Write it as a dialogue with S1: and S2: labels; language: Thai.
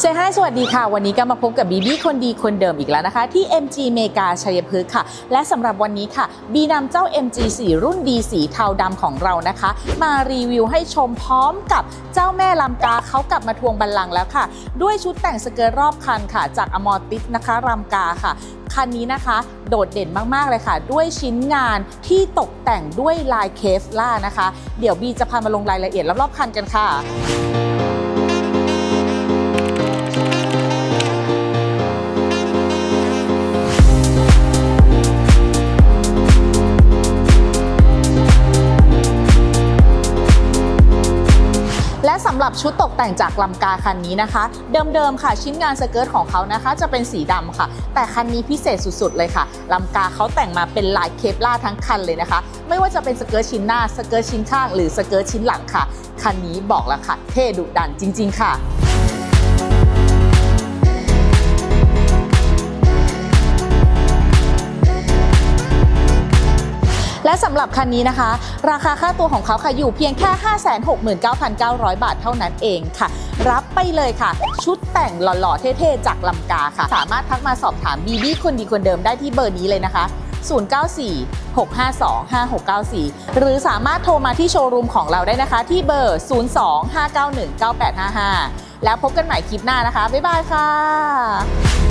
S1: เซฮายสวัสดีค่ะ วันนี้ก็มาพบกับบีบี้คนดีคนเดิมอีกแล้วนะคะ ที่ MG เมกาชัยพฤกษ์ค่ะ และสำหรับวันนี้ค่ะ บีนำเจ้า MG 4รุ่นดีสีเทาดำของเรานะคะ มารีวิวให้ชมพร้อมกับเจ้าแม่ลำกาเขากลับมาทวงบัลลังก์แล้วค่ะ ด้วยชุดแต่งสเกิร์ตรอบคันค่ะ จากอมอติสนะคะรำกาค่ะคันนี้นะคะ โดดเด่นมากๆเลยค่ะ ด้วยชิ้นงานที่ตกแต่งด้วยลายเคฟล่านะคะ เดี๋ยวบีจะพามาลงรายละเอียดรอบๆคันกันค่ะ สำหรับชุดตกแต่งจากลำกาคันนี้นะคะ เดิมๆค่ะ ชิ้นงานสเกิร์ตของเขานะคะ จะเป็นสีดำค่ะ แต่คันนี้พิเศษสุดๆเลยค่ะลำกาเขาแต่งมาเป็นลายเคปล่าทั้งคันเลยนะคะ ไม่ว่าจะเป็นสเกิร์ตชิ้นหน้าสเกิร์ตชิ้นข้าง หรือสเกิร์ตชิ้นหลังค่ะคันนี้บอกแล้วค่ะ เท่ดุดันจริง ๆ ค่ะ และสำหรับคันนี้นะคะ ราคาค่าตัวของเขาค่ะอยู่เพียงแค่ 569,900 บาทเท่านั้นเองค่ะ รับไปเลยค่ะ ชุดแต่งหล่อๆ เท่ๆ จากลำกาค่ะ สามารถทักมาสอบถามบีบี้คนดีคนเดิมได้ที่เบอร์นี้เลยนะคะ 094 652 5694 หรือสามารถโทรมาที่โชว์รูมของเราได้นะคะ ที่เบอร์ 02 591 9855 แล้วพบกันใหม่คลิปหน้านะคะ บ๊ายบายค่ะ